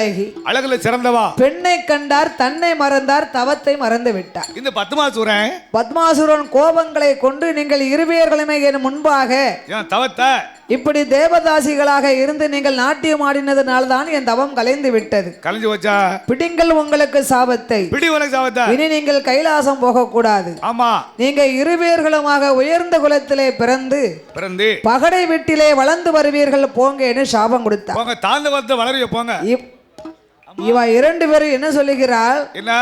அழகி. அழகுல சிறந்தவா? பெண்ணை கண்டார் தன்னை மறந்தார் தவத்தை மறந்து விட்டார். இந்த பத்மாசூரன்? பத்மாசுரன் கோபங்களை கொண்டு நீங்கள் இருவேர்களுமே என் முன்பாக. தவத்தை? இப்படி தேவதாசிகளாக இருந்து நீங்கள் நாட்டியம் ஆடினதுனால தான் என் தவம் கலைந்து விட்டது. கலைஞ்சு வச்சா பிடிங்கள் உங்களுக்கு சாபத்தை. இனி நீங்கள் கைலாசம் போகக்கூடாது. ஆமா. நீங்க இருவேர்களுமாக உயர்ந்த குலத்திலே பிறந்து பிறந்து. பகடை வீட்டிலே வளர்ந்து வருவீர்கள் போங்க என்று சாபம் கொடுத்தார். போங்க தாழ்ந்த வரத்தை வளரிய போங்க. இவன் இவ இரண்டு பேரும் என்ன சொல்லுகிறாள்? என்ன?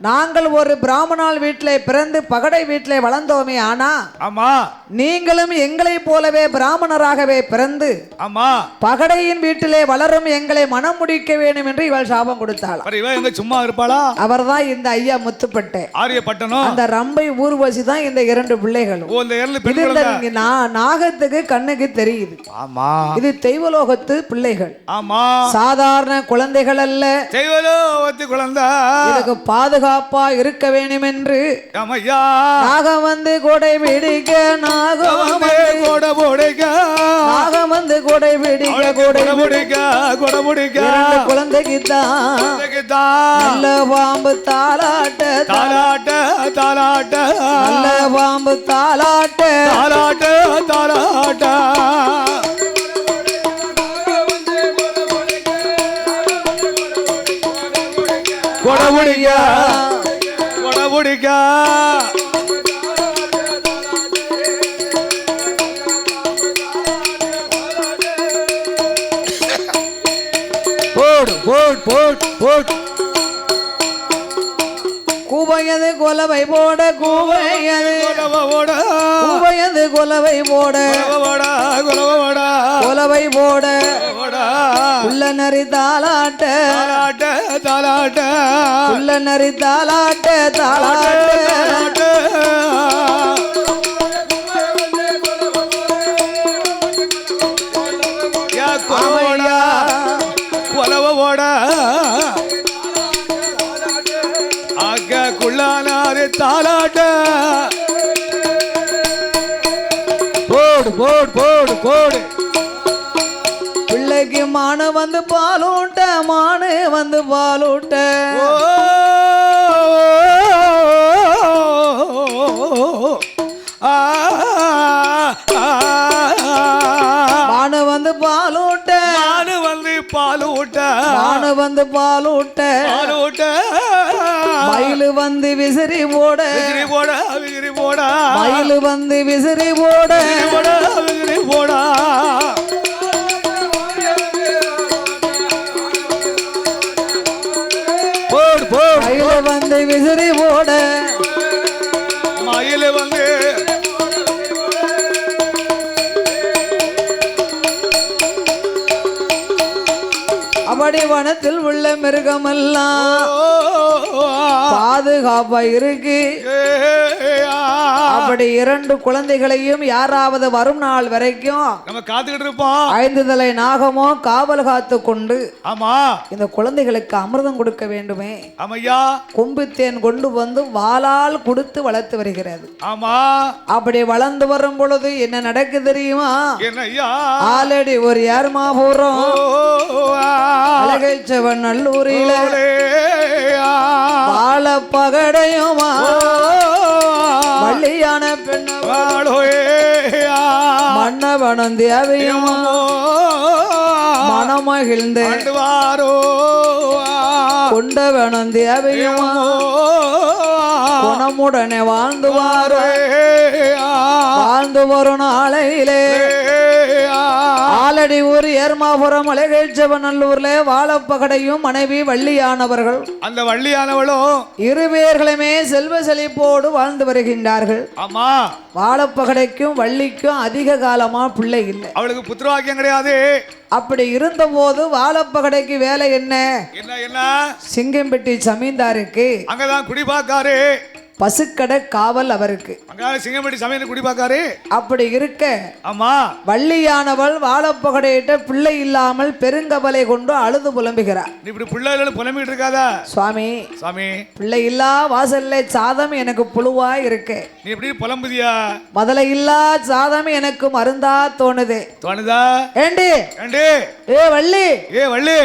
நாங்கள் ஒரு பிராமணால் வீட்டிலே பிறந்து பகடை வீட்டிலே வளர்ந்தோமே ஆனா ஆமா. நீங்களும் எங்களைப் போலவே பிராமணராகவே பிறந்து ஆமா. பகடையின் வீட்டிலே வளரும் எங்களை மனம் முடிக்க வேண்டும் என்று இவள் சாபம் கொடுத்தாள். இவ எங்க சும்மா இருப்பாளா? அவர்தான் இந்த ஐயா முத்துப்பட்டை. ஆரிய பட்டணம் அந்த ரம்பை ஊர்வசி தான் இந்த இரண்டு பிள்ளைகளும். ஓ இந்த ஏர்ல இது நாகத்துக்கு கண்ணுக்கு தெரியுது. ஆமா. இது தெய்வலோகத்து பிள்ளைகள். ஆமா. சாதாரண குழந்தைகள் அல்ல. செய்வலோ ஒத்தி குழந்தை. இதுக்கு பாதுகாப்பா இருக்க வேண்டும் என்று நாகம் வந்து கொடை பிடிக்க நாகம் கொட முடிக்க நாகம் வந்து கொடை பிடிக்க கொடை முடிக்க கொட முடிக்க குழந்தைக்கு தான் நல்ல பாம்பு தாலாட்ட தாலாட்ட தாலாட்ட நல்ல பாம்பு தாலாட்ட தாலாட்ட தாலாட்ட கொட முடிக்க கொட முடிக்க போடு போட் போட் போட். கூவையது கொலவை போட கூவையது. கொலவோட கூவையது கொலவை போட. கொலவை போட உள்ள நரி தாலாட்ட தாலாட்ட உள்ள நரி ஆக குள்ளானாரு தாலாட்ட போடு போடு போடு போடு. பிள்ளைக்கு மானு வந்து பாலூட்ட வந்து பாலூட்ட மானு வந்து பாலூட்ட நானு வந்து பாலூட்ட ஊட்ட வந்து பாலூட்ட பாலூட்ட மயிலு வந்து விசிறி போட விசிறி போட விசிறி போட மயிலு வந்து விசிறி போட விசிறி போட விசிறி போடா விசிறி போட மயில் வந்து அப்படி வனத்தில் உள்ள மிருகமெல்லாம் பாதுகாப்பா இருக்கு. அப்படி இரண்டு குழந்தைகளையும் யாராவது வரும் நாள் வரைக்கும் நம்ம காத்துக்கிட்டு இருப்போம். ஐந்து தலை நாகமோ காவல் காத்து கொண்டு ஆமா. இந்த குழந்தைகளுக்கு அமிர்தம் கொடுக்க வேண்டுமே. ஆமையா. கொம்பு தேன் கொண்டு வந்து வாளால் கொடுத்து வளர்த்து வருகிறது. ஆமா. அப்படி வளர்ந்து வரும் பொழுது என்ன நடக்கு தெரியுமா? என்னய்யா? ஆல்ரெடி ஒரு ஏர்மா போறோம். அழகைச்சவன் நல்லூரில வாழ பகடையுமா மன்னவனம் தேவையுமா மனமகிழ்ந்து கொண்டவனம் தேவையுமா குணமுடனே வாழ்ந்து வாரோ வாழ்ந்து வரும் நாளையிலே ஊர் ஏர்மாபுரம் அழகேச்சவன் நல்லூர்ல வாழப்பகடையும் மனைவி வள்ளியானவர்கள். அந்த வள்ளியானவளும் இருவேர்களுமே செல்வ செழிப்போடு வாழ்ந்து வருகின்றார்கள். ஆமா. வாழப்பகடைக்கும் வள்ளிக்கும் அதிக காலமா பிள்ளை இல்லை. அவளுக்கு புத்திரவாக்கியம் கிடையாது. அப்படி இருந்தபோது வாழப்பகடைக்கு வேலை என்ன? என்ன என்ன? சிங்கம்பட்டி ஜமீன்தாருக்கு அங்கதான் குடி பார்க்காரு பசுக்கடை காவல் அவருக்கு. அங்க சிங்கம்பட்டி சமையல் குடி பார்க்காரு அப்படி இருக்க ஆமா. வள்ளியானவள் வாழப்பகடையிட்ட பிள்ளை இல்லாமல் பெருங்கவலை கொண்டு அழுது புலம்புகிறார். இப்படி பிள்ளைகள் புலம்பிட்டு இருக்காத? சுவாமி சாமி பிள்ளை இல்லா வாசல்ல சாதம் எனக்கு புழுவா இருக்கு. நீ இப்படி புலம்புதியா? முதல்ல இல்லா சாதம் எனக்கு மருந்தா தோணுது. தோணுதா? ஏண்டி? ஏண்டி? ஏ வள்ளி. ஏ வள்ளி.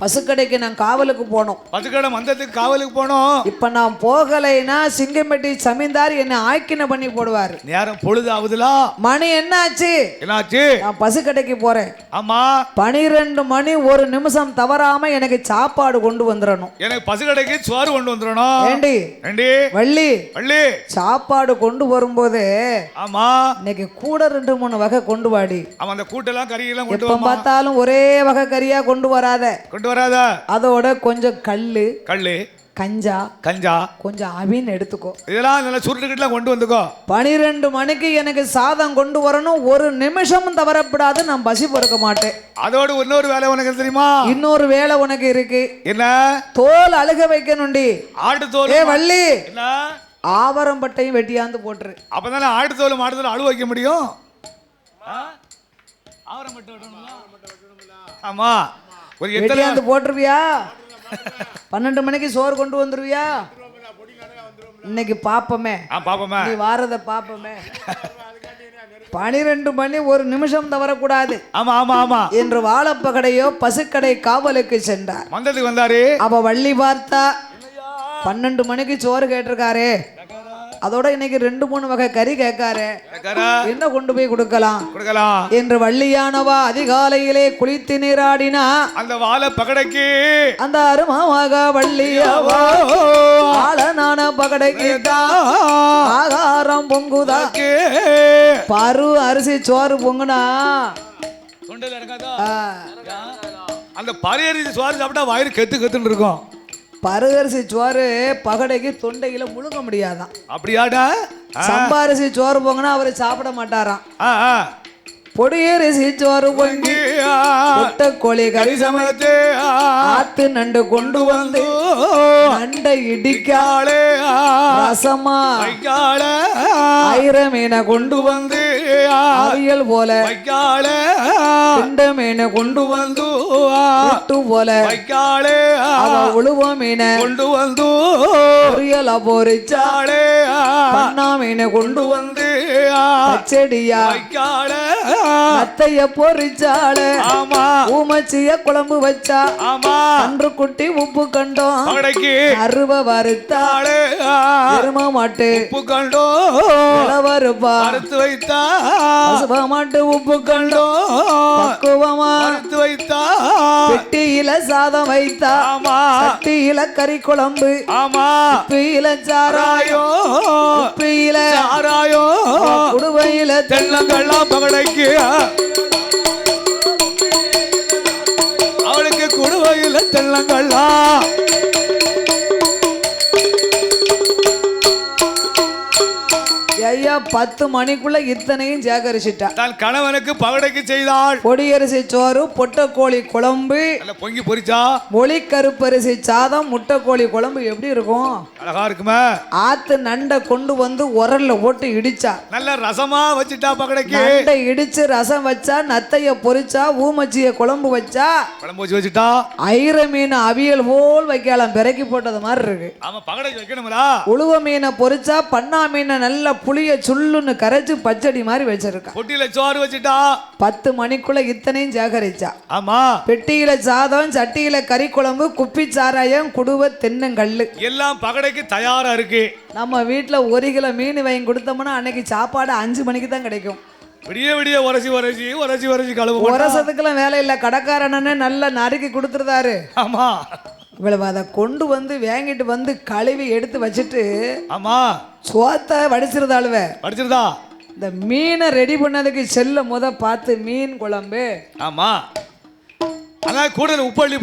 பசுக்கடைக்கு நான் காவலுக்கு போனோம். பசுக்கடை மந்தத்துக்கு காவலுக்கு போனோம். இப்ப நான் போகலைன்னா சிங்கம்பட்டி சமீன்தார் என்னை ஆக்கின பண்ணி போடுவாரு. நேரம் பொழுது ஆகுதுல? மணி என்னாச்சு? என்னாச்சு? நான் பசுக்கடைக்கு போறேன். ஆமா. பனிரெண்டு மணி ஒரு நிமிஷம் தவறாம எனக்கு சாப்பாடு கொண்டு வந்துடணும் எனக்கு பசுக்கடைக்கு சோறு கொண்டு வந்துடணும் ஏண்டி? ரெண்டி வள்ளி. வள்ளி. சாப்பாடு கொண்டு வரும்போது ஆமா. இன்னைக்கு கூட ரெண்டு மூணு வகை கொண்டு வாடி. அவன் அந்த கூட்டெல்லாம் கறியெல்லாம் கொண்டு எப்ப வாமா பார்த்தாலும் ஒரே வகை கறியா கொண்டு வராத. கொண்டு வராத? அதோட கொஞ்சம் கல்லு கள்ளு கஞ்சா கஞ்சா. கொஞ்சம் அவின் எடுத்துக்கோ. இதெல்லாம் நல்லா சுருட்டுக்கிட்டுலாம் கொண்டு வந்துக்கோ. பனிரெண்டு மணிக்கு எனக்கு சாதம் கொண்டு வரணும். ஒரு நிமிஷமும் தவறப்படாது. நான் பசி பொறுக்க மாட்டேன். அதோட இன்னொரு வேலை உனக்கு தெரியுமா? இன்னொரு வேலை உனக்கு இருக்கு. என்ன? தோல் அழுக வைக்கணும்டி. ஆட்டு தோல் ஏ வள்ளி. என்ன? ஆவரம்பட்டையும் வெட்டியாந்து போட்டுரு. அப்பதானே ஆட்டு தோல் மாட்டு தோல் அழுவ வைக்க முடியும்? ஆவரம் விடணுமா? ஆமா. ஒரு எத்தனை போட்டுருவியா? பன்னெண்டு மணிக்கு சோறு கொண்டு வந்துருவியா? இன்னைக்கு பாப்பமே. பாப்போமே. நீ வாரத பாப்பமே. பனிரெண்டு மணி ஒரு நிமிஷம் தவறக்கூடாது. ஆமா ஆமா ஆமா. என்று வாழப்பகடையோ பசுக்கடை காவலுக்கு சென்றார். மந்தத்துக்கு வந்தாரு. அவ வள்ளி பார்த்தா பன்னெண்டு மணிக்கு சோறு கேட்டிருக்காரே. அதோட இன்னைக்கு ரெண்டு மூணு வகை கறி கேட்காரு? என்ன கொண்டு போய் கொடுக்கலாம்? கொடுக்கலாம். என்று வள்ளியானவா அதிகாலையிலே குளித்து நீராடினா அந்த வாழை பகடைக்கு. அந்த அருமாவாக வள்ளியாவா? ஆளனான பகடைக்கு ஆகாரம் பொங்குதா? பரு அரிசி சோறு பொங்குனா? தொண்டையில இறங்காதா? ஆ, அந்த பரையரிசி சோறு சாப்பிட்டா வயிறு கெத்து கெத்துன்னு இருக்கும். பரு அரிசி சோறு பகடைக்கு தொண்டையில முழுங்க முடியாதான். அப்படியாடா? சம்பாரிசி சோறு பொங்குனா அவரு சாப்பிட மாட்டாராம். பொடியரிசி சோறு பொங்கி கொட்ட கோழி கறி சமை சமத்தே, ஆத்து நண்டு கொண்டு வந்து நண்டை இடிக்க காளே, ஆ, ரசமா ஐர மீனை கொண்டு வந்து அவியல் போல திண்ட மீனை கொண்டு வந்து, வந்து போல உழுவ மீனை கொண்டு வந்து பொரியல பொரிச்சா சாளே, ஆ, பண்ணா மீனை கொண்டு வந்து வைக்காளே, அத்தைய பொரிச்சாளு ஆமா. ஊமச்சிய குழம்பு வச்சா. ஆமா. அன்று குட்டி உப்பு கண்டோம். அருவ வறுத்தா. சாளே, ஆ, எரும மாட்டு. உப்பு கண்டோ வறுப்பா அறுத்து வைத்தா. பசுப மாட்டு உப்பு கண்டோ பக்குவமா. அறுத்து வைத்தா. பெட்டியில சாதம் வைத்தா. ஆமா. சட்டியில கறி குழம்பு. ஆமா. சாராயம் ஆராயோ. உப்பியில. ஆராயோ குடுவையில தென்னங்கள்லாம் பகடைக்கு. அவளுக்கு குடுவையில் தென்னங்கள்லாம் ஐயா பத்து மணிக்குள்ள இத்தனையும் சேகரிச்சிட்டா. தன் கணவனுக்கு பகடைக்கு செய்தாள். பொடியரிசி சோறு பொட்டக்கோழி குழம்பு நல்ல பொங்கி பொரிச்சா. மொழி கருப்பரிசி சாதம் முட்டைக்கோழி குழம்பு எப்படி இருக்கும்? அழகா இருக்குமே. ஆத்து நண்டை கொண்டு வந்து உரல்ல போட்டு இடிச்சா. நல்ல ரசமா வச்சுட்டா பகடைக்கு. நண்டை இடிச்சு ரசம் வச்சா நத்தைய பொரிச்சா ஊமச்சிய குழம்பு வச்சா குழம்பு வச்சு வச்சுட்டா. ஐர மீன் அவியல் போல் வைக்கலாம் பிறக்கி போட்டது மாதிரி இருக்கு. ஆமா பகடைக்கு வைக்கணுங்களா உழுவ மீனை பொரிச்சா பண்ணா மீனை நல்ல புளிய சுள்ளுன்னு கரைச்சு பச்சடி மாதிரி வச்சிருக்கா. பொட்டியில சோறு வச்சுட்டா? பத்து மணிக்குள்ள இத்தனையும் சேகரிச்சா. ஆமா. பெட்டியில சாதம் சட்டியில கறி குழம்பு குப்பி சாராயம் குடுவ தென்னங்கல்லு. எல்லாம் பகடைக்கு தயாரா இருக்கு. நம்ம வீட்டில் ஒரு கிலோ மீன் வாங்கி கொடுத்தோம்னா அன்னைக்கு சாப்பாடு அஞ்சு மணிக்கு தான் கிடைக்கும். விடிய விடிய உரசி உரசி உரசி உரசி கழுவு உரசத்துக்கெல்லாம் வேலை இல்லை. கடைக்காரனே நல்லா நறுக்கி கொடுத்துருதாரு ஆமா. இவ்வளவு அதை கொண்டு வந்து வாங்கிட்டு வந்து கழுவி எடுத்து வச்சுட்டு ஆமா. சோத்தை வடிச்சிருதாளுவ படிச்சிருதா இந்த மீனை ரெடி பண்ணதுக்கு செல்ல முத பார்த்து மீன் குழம்பு. ஆமா. அதான் கூடுதல் உப்பு அள்ளி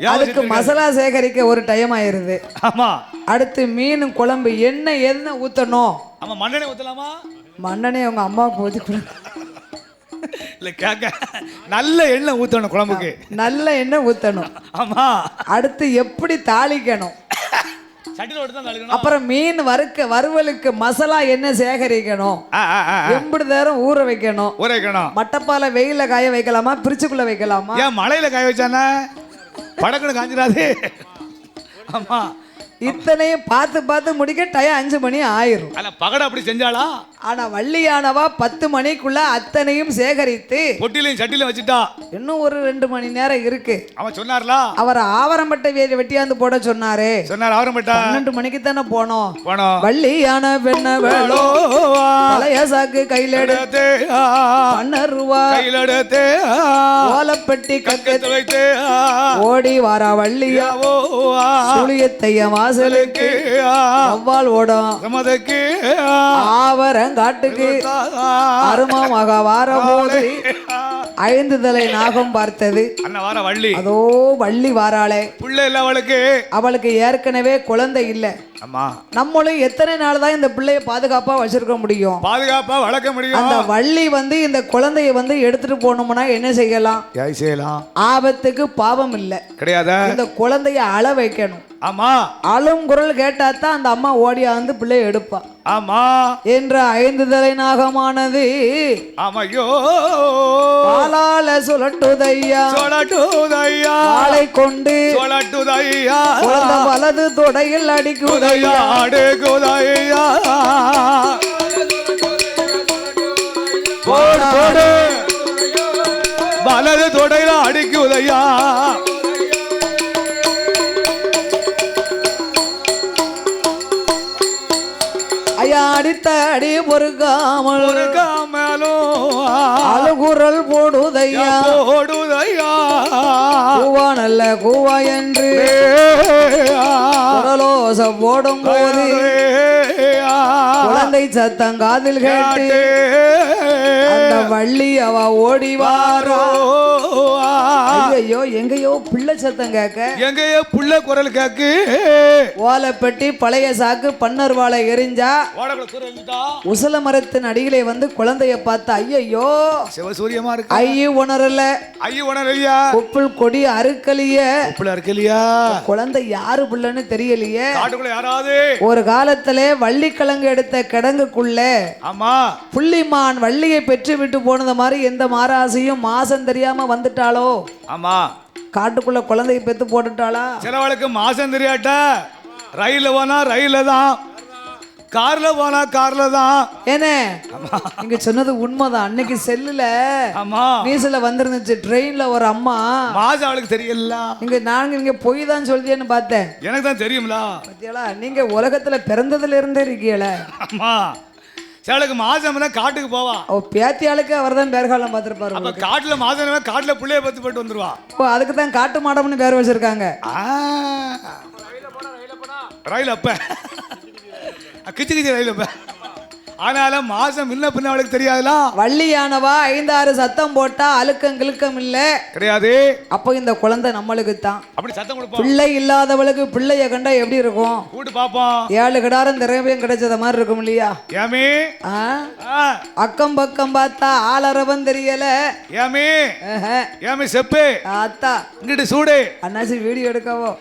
ஏன் அதுக்கு? மசாலா சேகரிக்க ஒரு டைம் ஆயிருது. ஆமா. அடுத்து மீன் குழம்பு எண்ணெய் என்ன ஊற்றணும் ஆமா மண்ணெண்ணெய் ஊத்தலாமா? மண்ணனே அவங்க அம்மாவுக்கு ஊற்றி கொடு இல்ல நல்ல எண்ணெய் ஊத்தணும் குழம்புக்கு. நல்ல எண்ணெய் ஊற்றணும் ஆமா. அடுத்து எப்படி தாளிக்கணும்? அப்புறம் மீன் வறுக்க வறுவலுக்கு மசாலா என்ன சேகரிக்கணும். எம்படி நேரம் ஊற வைக்கணும். ஊற வைக்கணும். மட்டப்பால வெயில காய வைக்கலாமா? பிரிச்சுக்குள்ள வைக்கலாமா? ஏன் மழையில காய வச்சானே? படக்குன்னு காஞ்சிடாது ஆமா. இத்தனையும் பார்த்து பார்த்து முடிக்க டயம் அஞ்சு மணி ஆயிரும். பகடை அப்படி செஞ்சாளா? ஆனா வள்ளியானவா பத்து மணிக்குள்ள அத்தனையும் சேகரித்து பொட்டிலையும் சட்டிலையும் வச்சுட்டா. இன்னும் ஒரு ரெண்டு மணி நேரம் இருக்கு. அவன் சொன்னார்ல? அவர் ஆவரம்பட்டை வே- வெட்டியாந்து போட சொன்னாரு. சொன்னார் அவரும் பட்டா பன்னெண்டு மணிக்கு தானே போனோம். போனோம். வள்ளியான பெண்ண வேளோ பழைய சாக்கு கையில எடு எடுத்தே, ஆ, பன்னர் ரூபா கையில் எடுத்தே, ஓலப்பெட்டி கக்க கக்கத்து வைத்தே, ஓடி வாரா வள்ளியா. ஓ, ஆ, சுழியத்தைய வாசலுக்கு வவ்வால் ஓடும்? சம்மதக்கு, ஆ, ஆவரங்காட்டுக்கு ஆ, அருமமாக வார போது. ஐந்து தலை நாகம் பார்த்தது. வள்ளி. அதோ வள்ளி வாராளே. புள்ள அவளுக்கு. அவளுக்கு ஏற்கனவே குழந்தை இல்லை. அம்மா நம்மளும் எத்தனை நாள் தான் இந்த பிள்ளைய பாதுகாப்பா வச்சிருக்க முடியும்? பாதுகாப்பா வளர்க்க முடியும். அந்த வள்ளி வந்து இந்த குழந்தைய வந்து எடுத்துட்டு போகணும்னா என்ன செய்யலாம்? யாய் செய்யலாம்? ஆபத்துக்கு பாவம் இல்லை. கிடையாதா? இந்த குழந்தைய அழ வைக்கணும். ஆமா. அழும் குரல் கேட்டா தான் அந்த அம்மா ஓடியா வந்து பிள்ளைய எடுப்பா. ஆமா. என்ற ஐந்து தலை நாகமானது ஆமா ஐயோ. பாலால சுழட்டுதையா. சொலட்டுதையா ஆளை கொண்டு சொலட்டுதையா குழந்தை வலது தொடையில் அடிக்குதையா. ஆடு குதையா போடு போடு. வலது தொடையில அடிக்குதையா ஐயா அடித்த அடி பொறுக்காமல். ஒரு காமலும் அழுகுரல் போடுதையா. போடுதையா. கூவா நல்ல கூவா என்று ஓடும் போது குழந்தை சத்தம் காதில் கேட்டு அந்த வள்ளி அவ ஓடி வாரா ஐயோ எங்கேயோ பிள்ளை சத்தம் கேட்க. எங்கேயோ புள்ள குரல் கேக்கு ஓலைப்பட்டி பழைய சாக்கு பன்னர் வாழை எரிஞ்சா. உசல மரத்தின் அடியிலே வந்து குழந்தைய பார்த்து ஐயையோ சிவசூரியமா இருக்கு? ஐயோ உணரல. ஐயோ உணரலையா? கொப்புள் கொடி அறுக்கலிய. இல்லையா குழந்தை யாரு பிள்ளைன்னு தெரியலையே. ஒரு காலத்துல வள்ளிக்கிழங்கு எடுத்த கிடங்குக்குள்ள ஆமா. புள்ளிமான் வள்ளியை பெற்று விட்டு போனது மாதிரி எந்த மாராசையும் மாசம் தெரியாம வந்துட்டாளோ? ஆமா. காட்டுக்குள்ள குழந்தையை பெத்து போட்டுட்டாளா? சிலவளுக்கு மாசம் தெரியாட்ட? ரயில்ல போனா ரயில்ல தான். கார்ல போனா கார்ல தான். ஏனே? நீங்க சொன்னது உண்மைதான். அன்னைக்கு செல்லுல ஆமா. நியூஸ்ல வந்திருந்துச்சு. ட்ரெயின்ல ஒரு அம்மா. மாசம் அவளுக்கு தெரியல. நீங்க நாங்க நீங்க பொய் தான் சொல்லியேன்னு பார்த்தேன். எனக்கு தான் தெரியும்ல. பாத்தியாளா நீங்க உலகத்துல பிறந்ததுல இருந்தே இருக்கீங்கள. ஆமா. சிலருக்கு மாசம்னா காட்டுக்கு போவா. அவ பேத்தியாளுக்கு அவர் தான் பேர்காலம் பார்த்திருப்பாரு அப்ப காட்டுல மாசம் காட்டுல புள்ளைய பத்து போட்டு வந்துருவா. ஓ அதுக்கு தான் காட்டு மாடம்னு பேர் வச்சிருக்காங்க. ரயில் அப்ப. கிச்சு கிச்சு ரயில் ஆனாலும் மாசம் முன்ன பின்ன அவளுக்கு தெரியாதுல? வள்ளியானவா ஐந்தாறு சத்தம் போட்டா அழுக்கம் கிழுக்கம் இல்ல. கிடையாது. அப்போ இந்த குழந்தை நம்மளுக்கு தான் அப்படி சத்தம் கொடுப்போம். பிள்ளை இல்லாதவளுக்கு பிள்ளைய கண்டா எப்படி இருக்கும்? கூட்டு பாப்போம். ஏழு கிடாரம் திரவியம் கிடைச்சத மாதிரி இருக்கும் இல்லையா? ஏமி. அக்கம் பக்கம் பார்த்தா ஆளரவம் தெரியல. ஏமி. ஏமி செப்பு. அத்தா இங்கிட்டு சூடு. அண்ணாச்சி வீடியோ எடுக்கவோ.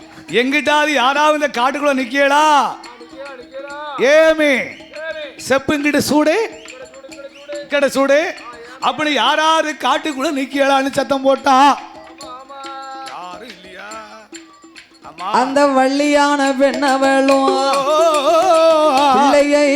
எங்கிட்டாவது யாராவது இந்த காட்டுக்குள்ள நிக்கலா ஏமி. செப்பு இங்கிட்டு சூடு. இக்கட சூடு. அப்படி யாராவது காட்டுக்குள்ள நிக்கலான்னு சத்தம் போட்டா? யாரும் இல்லையா ஆமா அந்த வள்ளியான பெண்ணவளும் பிள்ளையை